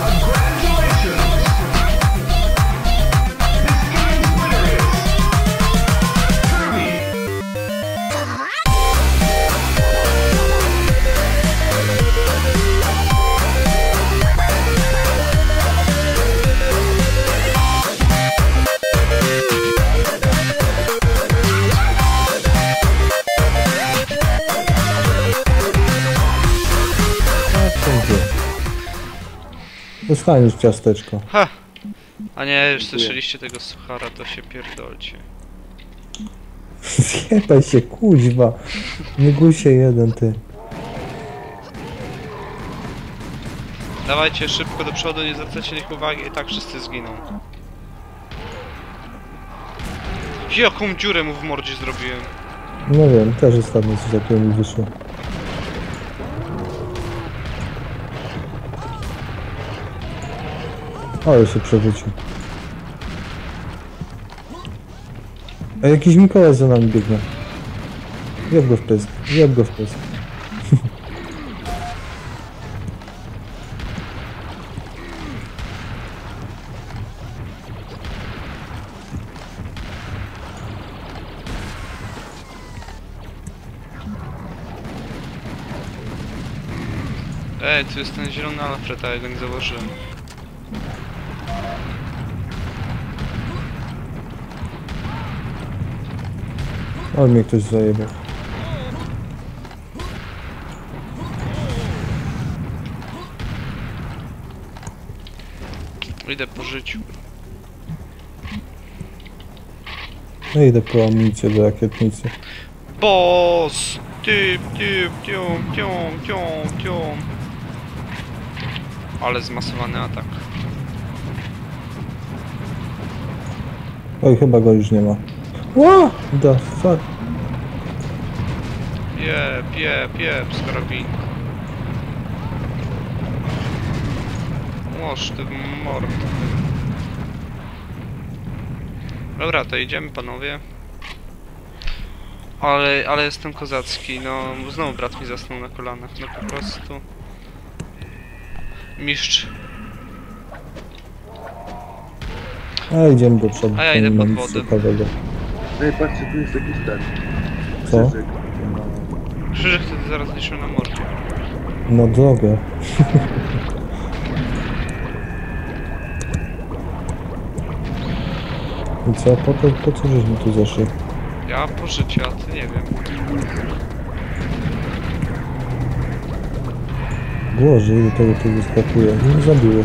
A Dostaniesz ciasteczko. Ha! A nie, już słyszeliście tego suchara, to się pierdolcie. Zjebaj się, kuźwa. Nie guj się jeden, ty. Dawajcie szybko do przodu, nie zwracajcie na nich uwagi i tak wszyscy zginą. Jaką dziurę mu w mordzie zrobiłem? No wiem, też ostatnio coś takiego mi wyszło. Ale się przewrócił. A jakiś Mikołaj za nami biegnie. Jeb go w pysk, jeb go w pysk. Ej, tu jest ten zielony Alfred, a ja go nie zauważyłem. Ale mnie ktoś zajebał. Idę po życiu. No idę po amunicję do rakietnicy. Boss! Typ, tium, tium, tium, tium. Ale zmasowany atak. Oj, chyba go już nie ma. What the fuck? Jeb, jeb, jeb, z karabinku. Łoż ty mord. Dobra, to idziemy panowie. Ale, ale jestem kozacki, no znowu brat mi zasnął na kolanach, no po prostu. Mistrz. A idziemy do przodu. A ja idę pod wodę. ciekawego. Ej, patrzcie, tu jest jakiś ten. Co? krzyżyk. Krzyżyk wtedy zaraz liczę na mordzie. Na drogę. I co, po, to, po co żeśmy tu zeszli? Ja po życiu, a ty nie wiem. Boże, ile tego tu wyskakuje. Nie zabiły.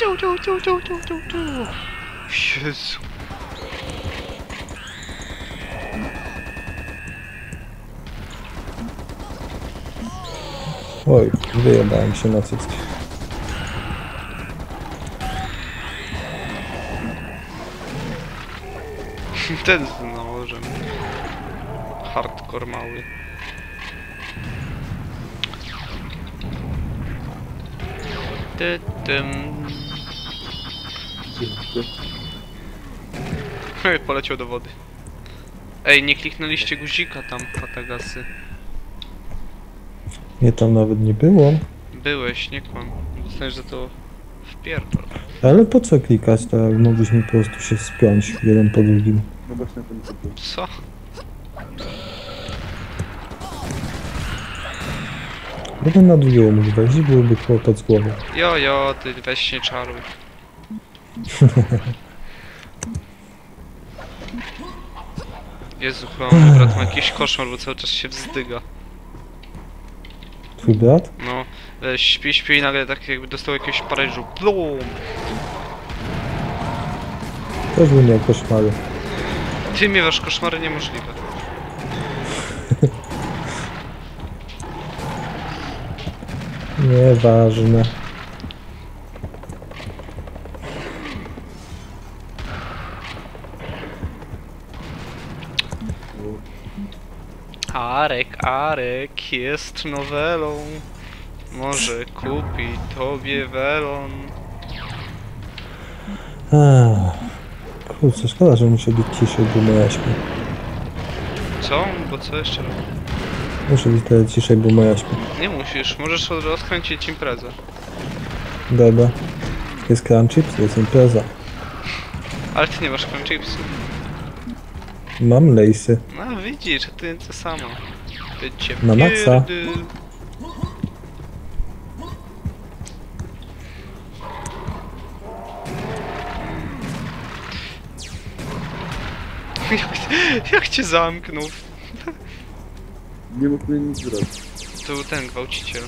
Tu, tu, tu, tu, tu, tu, tu. Jezu. Oj, wyjebałem się na cycki. Ten z nałożem. Hardcore mały. Ty, tym. Hej, poleciał do wody. Ej, nie kliknęliście guzika tam, patagasy. Mnie tam nawet nie było. Byłeś, nie kłam. Dostaniesz za to wpierdol. Ale po co klikać, tak jak mogliśmy po prostu się spiąć jeden po drugim. no. Co? Jeden na drugiego mógł wejść i byłoby chłopot z głowy. Jo, jo, ty weź się czaruj. Jezu, chyba mój brat ma jakiś koszmar, bo cały czas się wzdyga. Twój brat? No, e, śpi, śpi i nagle tak jakby dostał jakiegoś paryżu. Blum! Też by miał koszmary. Ty miewasz koszmary niemożliwe. Nieważne. Arek, Arek jest nowelą. Może kupi tobie welon. Kurczę, szkoda, że muszę być ciszej, bo moja śpi. Co? Bo co jeszcze robię? Muszę być teraz ciszej, bo moja śpi. Nie musisz, możesz rozkręcić imprezę. Dobra. Jest crunch chips, jest impreza. Ale ty nie masz crunch chipsów. Mam lejsy. No widzisz, a ty to samo. Ty cię Na maksa. Jak, jak cię zamknął? Nie mógł mi nic zrobić. To był ten gwałciciel.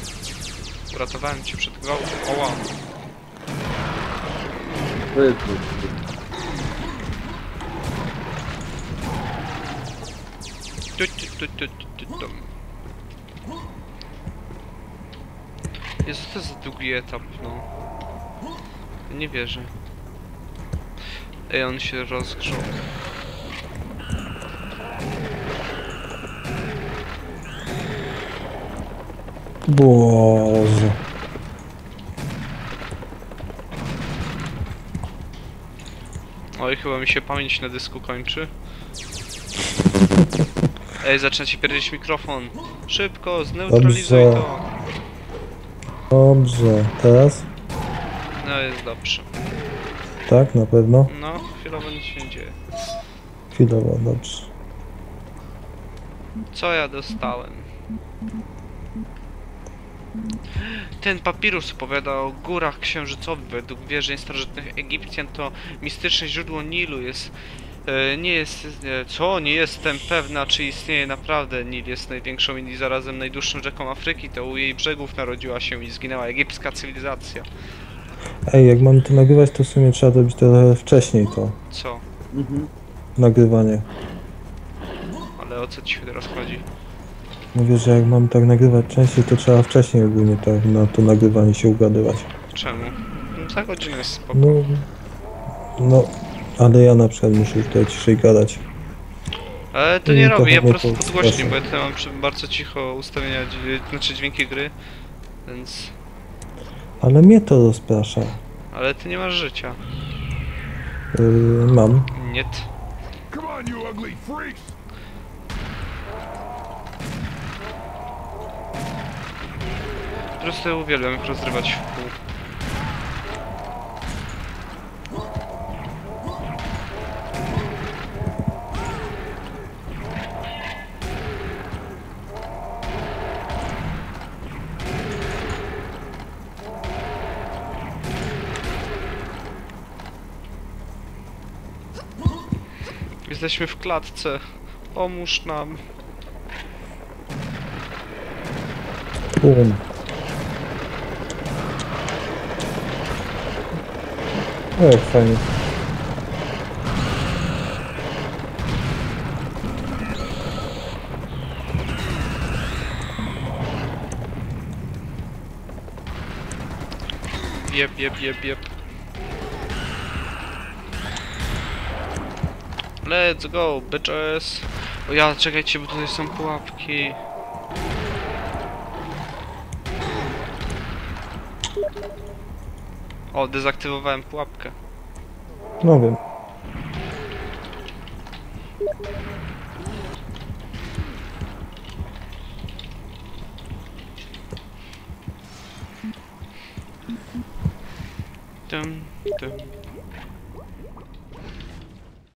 Uratowałem cię przed gwałtem. Oła. To jest tu, tu, tu, tu. Jezu, to jest za długi etap, no. Nie wierzę. Ej, on się rozgrzał. Boże. Oj, chyba mi się pamięć na dysku kończy. Ej, zaczyna ci pierdzieć mikrofon. Szybko, zneutralizuj Dobrze. to. Dobrze. Teraz? No jest dobrze. Tak, na pewno? No, chwilowo nic się nie dzieje. Chwilowo, dobrze. Co ja dostałem? Ten papirus opowiada o górach księżycowych. Według wierzeń starożytnych Egipcjan to mistyczne źródło Nilu jest... E, nie jest... Co? Nie jestem pewna, czy istnieje naprawdę. Nil jest największą i zarazem najdłuższą rzeką Afryki. To u jej brzegów narodziła się i zginęła egipska cywilizacja. Ej, jak mamy to nagrywać, to w sumie trzeba robić trochę wcześniej to Co? Mhm. nagrywanie. Ale o co ci teraz chodzi? Mówię, że jak mamy tak nagrywać częściej, to trzeba wcześniej ogólnie tak na to nagrywanie się ugadywać. Czemu? No, za godzinę jest spoko. No, no, ale ja na przykład muszę już tutaj ciszej gadać. Ale to nie robię, ja po prostu to podgłośnię, bo ja tutaj mam przy- bardzo cicho ustawienia, dźwię- znaczy dźwięki gry, więc... Ale mnie to rozprasza. Ale ty nie masz życia. Yy, mam. Nie. Come on, you ugly freaks! Po prostu ja uwielbiam ich rozrywać w pół. Jesteśmy w klatce. Pomóż nam. Bum. O, jak fajnie. Jeb, jeb, jeb, jeb. Let's go, bitches! O ja, czekajcie, bo tutaj są pułapki. O, dezaktywowałem pułapkę. No wiem. Dum, dum,